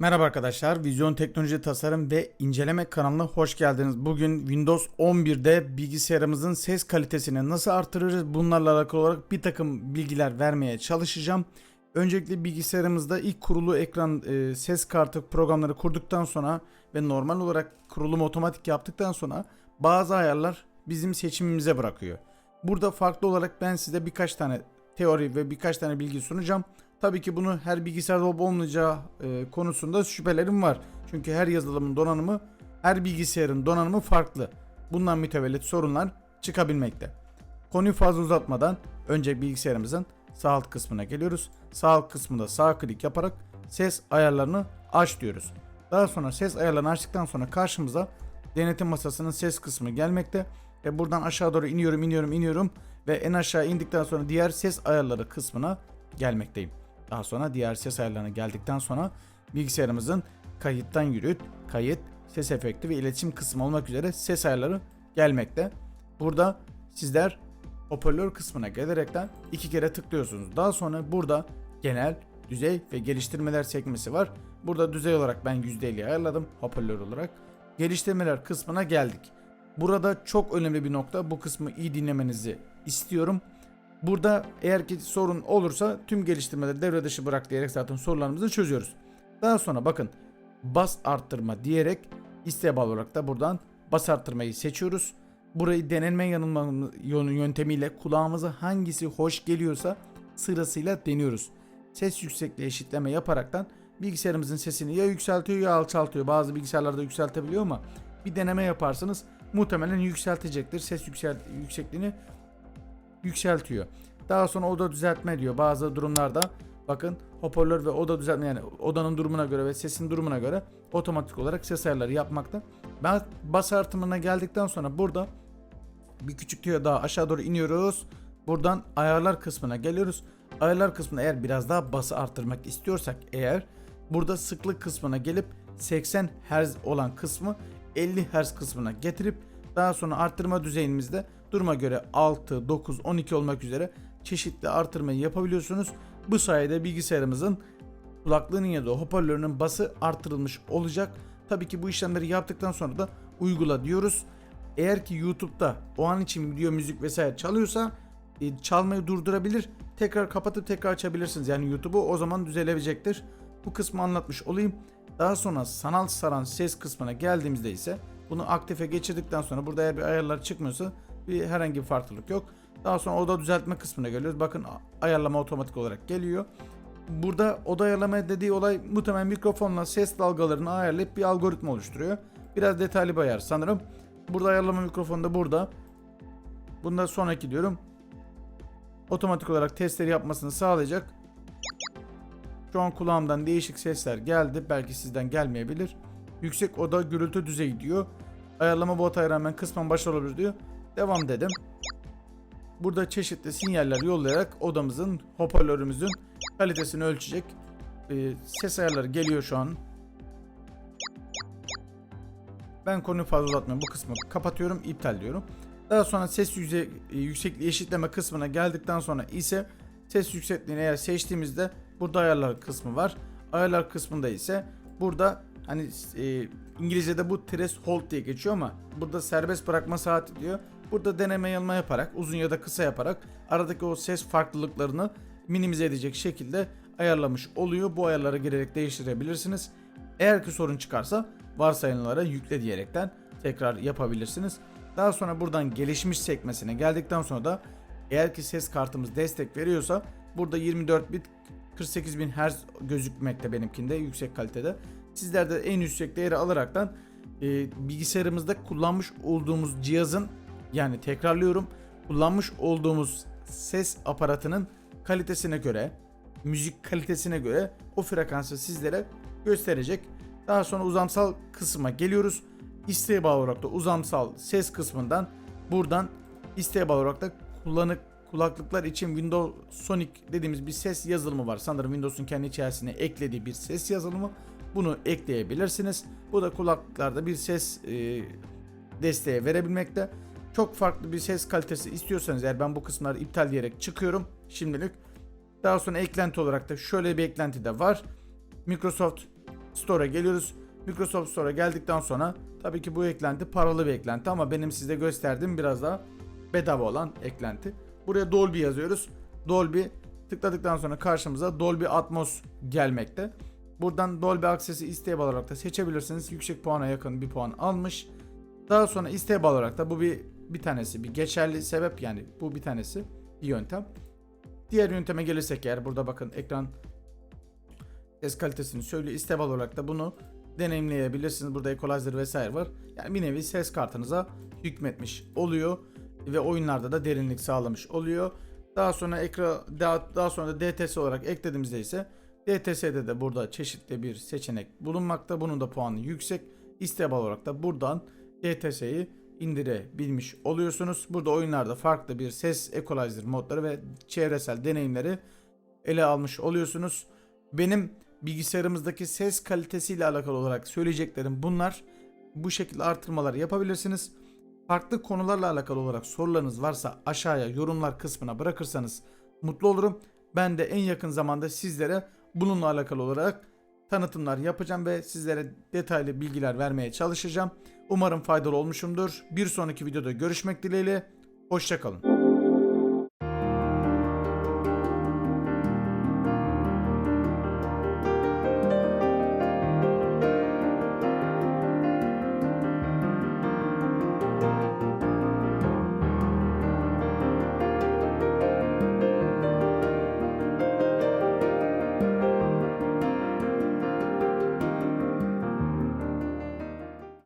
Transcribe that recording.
Merhaba arkadaşlar, Vizyon Teknoloji Tasarım ve İnceleme kanalına hoş geldiniz. Bugün Windows 11'de bilgisayarımızın ses kalitesini nasıl artırırız bunlarla alakalı olarak bir takım bilgiler vermeye çalışacağım. Öncelikle bilgisayarımızda ilk kurulu ekran e, ses kartı programları kurduktan sonra ve normal olarak kurulumu otomatik yaptıktan sonra bazı ayarlar bizim seçimimize bırakıyor. Burada farklı olarak ben size birkaç tane teori ve birkaç tane bilgi sunacağım. Tabii ki bunu her bilgisayarda olup olmayacağı e, konusunda şüphelerim var. Çünkü her yazılımın donanımı, her bilgisayarın donanımı farklı. Bundan mütevellit sorunlar çıkabilmekte. Konuyu fazla uzatmadan önce bilgisayarımızın sağ alt kısmına geliyoruz. Sağ alt kısmında sağ klik yaparak ses ayarlarını aç diyoruz. Daha sonra ses ayarlarını açtıktan sonra karşımıza denetim masasının ses kısmı gelmekte. Ve buradan aşağı doğru iniyorum iniyorum iniyorum ve en aşağı indikten sonra diğer ses ayarları kısmına gelmekteyim. Daha sonra diğer ses ayarlarına geldikten sonra bilgisayarımızın kayıttan yürüt, kayıt, ses efekti ve iletişim kısmı olmak üzere ses ayarları gelmekte. Burada sizler hoparlör kısmına gelerekten iki kere tıklıyorsunuz. Daha sonra burada genel, düzey ve geliştirmeler sekmesi var. Burada düzey olarak ben %50 ayarladım hoparlör olarak. Geliştirmeler kısmına geldik. Burada çok önemli bir nokta. Bu kısmı iyi dinlemenizi istiyorum. Burada eğer ki sorun olursa tüm geliştirmeleri devre dışı bırak diyerek zaten sorularımızı çözüyoruz. Daha sonra bakın bas arttırma diyerek isteğe bağlı olarak da buradan bas arttırmayı seçiyoruz. Burayı denenme yanılma yöntemiyle kulağımıza hangisi hoş geliyorsa sırasıyla deniyoruz. Ses yüksekliği eşitleme yaparaktan bilgisayarımızın sesini ya yükseltiyor ya alçaltıyor. Bazı bilgisayarlarda yükseltebiliyor ama bir deneme yaparsanız muhtemelen yükseltecektir. Ses yüksel yüksekliğini yükseltiyor. Daha sonra oda düzeltme diyor. Bazı durumlarda bakın hoparlör ve oda düzeltme yani odanın durumuna göre ve sesin durumuna göre otomatik olarak ses ayarları yapmakta. Ben bas artımına geldikten sonra burada bir küçük tüyo daha aşağı doğru iniyoruz. Buradan ayarlar kısmına geliyoruz. Ayarlar kısmına eğer biraz daha bası arttırmak istiyorsak eğer burada sıklık kısmına gelip 80 Hz olan kısmı 50 Hz kısmına getirip daha sonra arttırma düzeyimizde duruma göre 6, 9, 12 olmak üzere çeşitli artırmayı yapabiliyorsunuz. Bu sayede bilgisayarımızın kulaklığının ya da hoparlörünün bası artırılmış olacak. Tabii ki bu işlemleri yaptıktan sonra da uygula diyoruz. Eğer ki YouTube'da o an için video, müzik vesaire çalıyorsa e, çalmayı durdurabilir. Tekrar kapatıp tekrar açabilirsiniz. Yani YouTube'u o zaman düzelebilecektir. Bu kısmı anlatmış olayım. Daha sonra sanal saran ses kısmına geldiğimizde ise bunu aktife geçirdikten sonra burada eğer bir ayarlar çıkmıyorsa bir herhangi bir farklılık yok. Daha sonra oda düzeltme kısmına geliyoruz. Bakın ayarlama otomatik olarak geliyor. Burada oda ayarlama dediği olay muhtemelen mikrofonla ses dalgalarını ayarlayıp bir algoritma oluşturuyor. Biraz detaylı bir ayar sanırım. Burada ayarlama mikrofonu da burada. Bunda sonraki diyorum. Otomatik olarak testleri yapmasını sağlayacak. Şu an kulağımdan değişik sesler geldi. Belki sizden gelmeyebilir. Yüksek oda gürültü düzeyi diyor. Ayarlama bu hataya rağmen kısmen başarılı diyor. Devam dedim. Burada çeşitli sinyaller yollayarak odamızın, hoparlörümüzün kalitesini ölçecek. Ee, ses ayarları geliyor şu an. Ben konuyu fazla uzatmıyorum. Bu kısmı kapatıyorum, iptal diyorum. Daha sonra ses yüze, e, yüksekliği eşitleme kısmına geldikten sonra ise ses yüksekliğini eğer seçtiğimizde burada ayarlar kısmı var. Ayarlar kısmında ise burada hani e, İngilizce'de bu threshold diye geçiyor ama burada serbest bırakma saati diyor. Burada deneme yanılma yaparak uzun ya da kısa yaparak aradaki o ses farklılıklarını minimize edecek şekilde ayarlamış oluyor. Bu ayarlara girerek değiştirebilirsiniz. Eğer ki sorun çıkarsa varsayılanlara yükle diyerekten tekrar yapabilirsiniz. Daha sonra buradan gelişmiş sekmesine geldikten sonra da eğer ki ses kartımız destek veriyorsa burada 24 bit 48.000 Hz gözükmekte benimkinde yüksek kalitede. Sizler de en yüksek değeri alaraktan e, bilgisayarımızda kullanmış olduğumuz cihazın yani tekrarlıyorum kullanmış olduğumuz ses aparatının kalitesine göre müzik kalitesine göre o frekansı sizlere gösterecek. Daha sonra uzamsal kısma geliyoruz. İsteğe bağlı olarak da uzamsal ses kısmından buradan isteğe bağlı olarak da kullanık kulaklıklar için Windows Sonic dediğimiz bir ses yazılımı var. Sanırım Windows'un kendi içerisine eklediği bir ses yazılımı. Bunu ekleyebilirsiniz. Bu da kulaklıklarda bir ses e, desteği verebilmekte. Çok farklı bir ses kalitesi istiyorsanız eğer ben bu kısımları iptal diyerek çıkıyorum şimdilik. Daha sonra eklenti olarak da şöyle bir eklenti de var. Microsoft Store'a geliyoruz. Microsoft Store'a geldikten sonra tabii ki bu eklenti paralı bir eklenti ama benim size gösterdiğim biraz daha bedava olan eklenti. Buraya Dolby yazıyoruz. Dolby tıkladıktan sonra karşımıza Dolby Atmos gelmekte. Buradan Dolby Access'i isteğe bağlı olarak da seçebilirsiniz. Yüksek puana yakın bir puan almış. Daha sonra isteğe bağlı olarak da bu bir bir tanesi bir geçerli sebep yani bu bir tanesi bir yöntem. Diğer yönteme gelirsek eğer burada bakın ekran ses kalitesini söylüyor. İsteğe bağlı olarak da bunu deneyimleyebilirsiniz. Burada equalizer vesaire var. Yani bir nevi ses kartınıza hükmetmiş oluyor ve oyunlarda da derinlik sağlamış oluyor. Daha sonra ekran daha, daha sonra da DTS olarak eklediğimizde ise DTS'de de burada çeşitli bir seçenek bulunmakta. Bunun da puanı yüksek. İsteğe bağlı olarak da buradan DTS'yi indirebilmiş oluyorsunuz. Burada oyunlarda farklı bir ses equalizer modları ve çevresel deneyimleri ele almış oluyorsunuz. Benim bilgisayarımızdaki ses kalitesiyle alakalı olarak söyleyeceklerim bunlar. Bu şekilde artırmalar yapabilirsiniz. Farklı konularla alakalı olarak sorularınız varsa aşağıya yorumlar kısmına bırakırsanız mutlu olurum. Ben de en yakın zamanda sizlere bununla alakalı olarak tanıtımlar yapacağım ve sizlere detaylı bilgiler vermeye çalışacağım. Umarım faydalı olmuşumdur. Bir sonraki videoda görüşmek dileğiyle. Hoşçakalın.